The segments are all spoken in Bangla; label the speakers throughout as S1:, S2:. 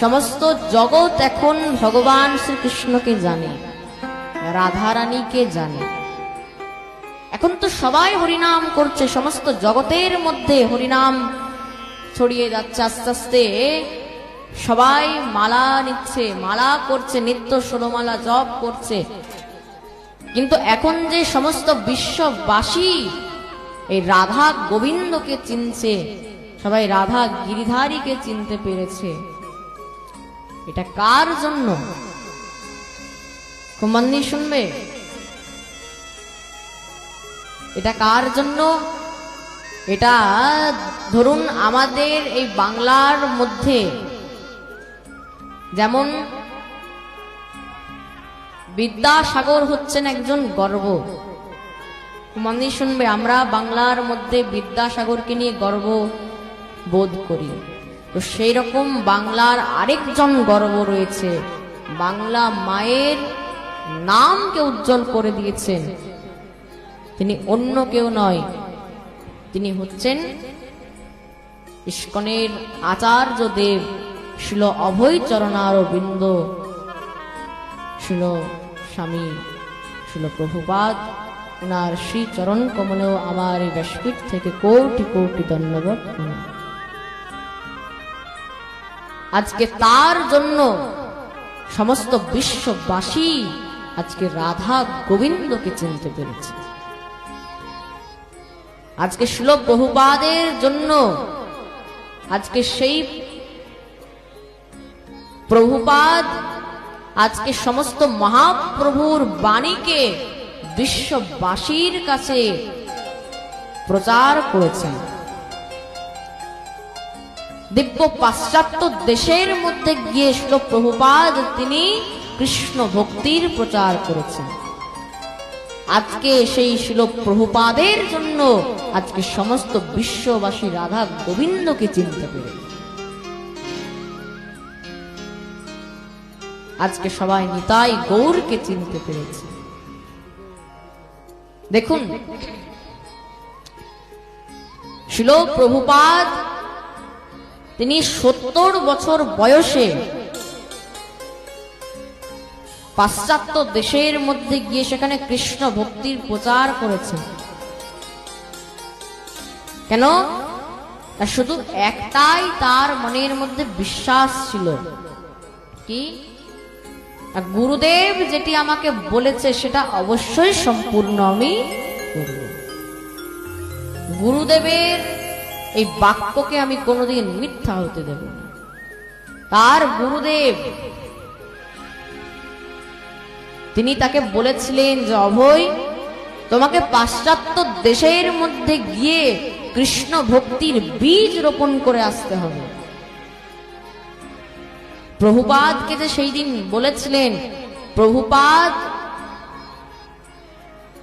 S1: সমস্ত জগৎ এখন ভগবান শ্রীকৃষ্ণকে জানে, রাধারানীকে জানে। এখন তো সবাই হরিনাম করছে, সমস্ত জগতের মধ্যে হরিনাম ছড়িয়ে যাচ্ছে আস্তে আস্তে। সবাই মালা নিচ্ছে, মালা করছে, নিত্য ষোলমালা জপ করছে। কিন্তু এখন যে সমস্ত বিশ্ববাসী এই রাধা গোবিন্দকে চিনছে, সবাই রাধা গিরিধারীকে চিনতে পেরেছে। এটা কার জন্য? কুমান্নি শুনবে? এটা কার জন্য? এটা ধরুন আমাদের এই বাংলার মধ্যে। যেমন বিদ্যাসাগর হচ্ছেন একজন গর্ব। কুমান্নি শুনবে, আমরা বাংলার মধ্যে বিদ্যাসাগরকে নিয়ে গর্ব বোধ করি। তো সেই রকম বাংলার আরেকজন গর্ব রয়েছে। বাংলা মায়ের নামকে উজ্জ্বল করে দিয়েছেন। তিনি অন্য কেউ নয়, তিনি হচ্ছেন ইস্কনের আচার্য দেব শিল অভয় চরণার বৃন্দ শিল স্বামী শিল প্রভুপাদ। ওনার শ্রীচরণ কমলেও আমার এই ব্যাসপীঠ থেকে কোটি কোটি ধন্যবাদ। আজকে তার জন্য সমস্ত বিশ্ববাসী আজকে রাধা গোবিন্দকে চিনতে পেরেছে। আজকে শিল বহুপাদের জন্য আজকে সেই প্রভুপাদ আজকে সমস্ত মহাপ্রভুর বাণীকে বিশ্ববাসীর কাছে প্রচার করেছেন। দিব্য পাশ্চাত্য দেশের মধ্যে গিয়ে শিল প্রভুপাদ, তিনি কৃষ্ণ ভক্তির প্রচার করেছেন। আজকে সেই শিল প্রভুপাদের জন্য আজকে সমস্ত বিশ্ববাসী রাধা গোবিন্দকে চিনতে পেরে। আজকে সবাই নিতাই গৌরকে চিনতে পেরেছে। দেখুন, শিল প্রভুপাদ তিনি সত্তর বছর বয়সে পাশ্চাত্য দেশের মধ্যে গিয়ে সেখানে কৃষ্ণ ভক্তির প্রচার করেছেন কেন? শুধু একটাই তার মনের মধ্যে বিশ্বাস ছিল। কি? গুরুদেব যেটি আমাকে বলেছে সেটা অবশ্যই সম্পূর্ণ আমি করব গুরুদেবের এই বাক্যকে আমি কোনোদিন মিথ্যা হতে দেব না। তার গুরুদেব, তিনি তাকে বলেছিলেন যে, অভয়, তোমাকে পাশ্চাত্য দেশের মধ্যে গিয়ে কৃষ্ণ ভক্তির বীজ রোপণ করে আসতে হবে। প্রভুপাদকে যে সেই দিন বলেছিলেন, প্রভুপাদ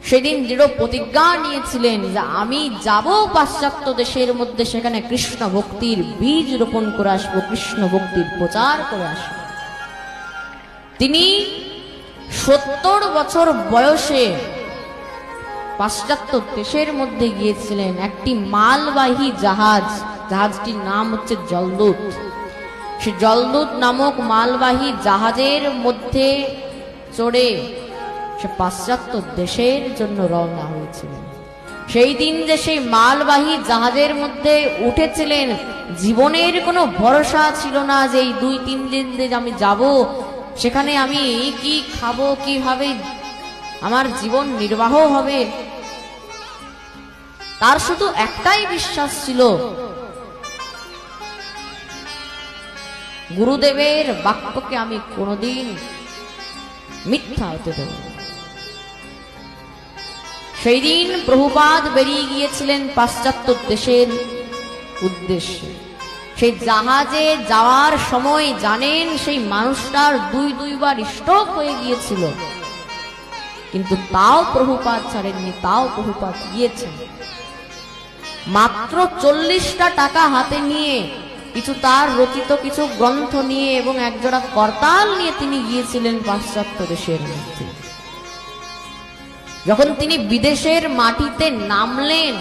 S1: সেদিন দৃঢ় প্রতিজ্ঞা নিয়েছিলেন যে আমি যাব পাশ্চাত্য দেশের মধ্যে, সেখানে কৃষ্ণ ভক্তির বীজ রোপণ করে আসব, কৃষ্ণ ভক্তির প্রচার করে আসব। তিনি সত্তর বছর বয়সে পাশ্চাত্য দেশের মধ্যে গিয়েছিলেন, একটি মালবাহী জাহাজ, জাহাজটির নাম হচ্ছে জলদূত। সে জলদূত নামক মালবাহী জাহাজের মধ্যে চড়ে সে পাশ্চাত্য দেশের জন্য রওনা হয়েছিলেন সেই দিন যে সেই মালবাহী জাহাজের মধ্যে উঠেছিলেন, জীবনের কোনো ভরসা ছিল না যে এই দুই, তিন দিন যে আমি যাব, সেখানে আমি কি খাব, কীভাবে আমার জীবন নির্বাহ হবে তার শুধু একটাই বিশ্বাস ছিল, গুরুদেবের বাক্যকে আমি কোনোদিন মিথ্যা হতে দেব। সেই দিন প্রভুপাদ বেরিয়ে গিয়েছিলেন পাশ্চাত্য দেশের উদ্দেশ্যে। সেই জাহাজে যাওয়ার সময় জানেন সেই মানুষটার দুই দুইবার স্ট্রোক হয়ে গিয়েছিল। কিন্তু তাও প্রভুপাদ ছাড়েননি, তাও প্রভুপাদ গিয়েছেন। মাত্র চল্লিশটা টাকা হাতে নিয়ে কিছু তার রচিত কিছু গ্রন্থ নিয়ে এবং একজোড়া করতাল নিয়ে তিনি গিয়েছিলেন পাশ্চাত্য দেশের মধ্যে। যখন তিনি বিদেশের মাটিতে নামলেন,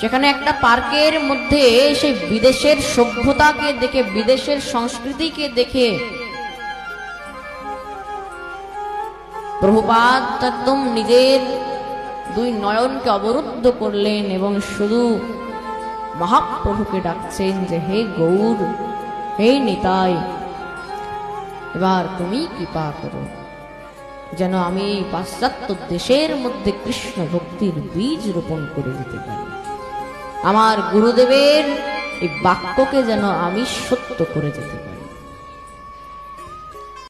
S1: সেখানে একটা পার্কের মধ্যে সেই বিদেশের সভ্যতাকে দেখে, বিদেশের সংস্কৃতিকে দেখে প্রভুপাদ একদম নিজের দুই নয়নকে অবরুদ্ধ করলেন এবং শুধু মহাপ্রভুকে ডাকছেন যে, হে গৌর, হে নিতাই, এবার তুমি কৃপা করো। যেন আমি এই পাশ্চাত্য দেশের মধ্যে কৃষ্ণ ভক্তির বীজ রোপণ করে দিতে পারি। আমার গুরুদেবের এই বাক্যকে যেন আমি সত্য করে যেতে পারি।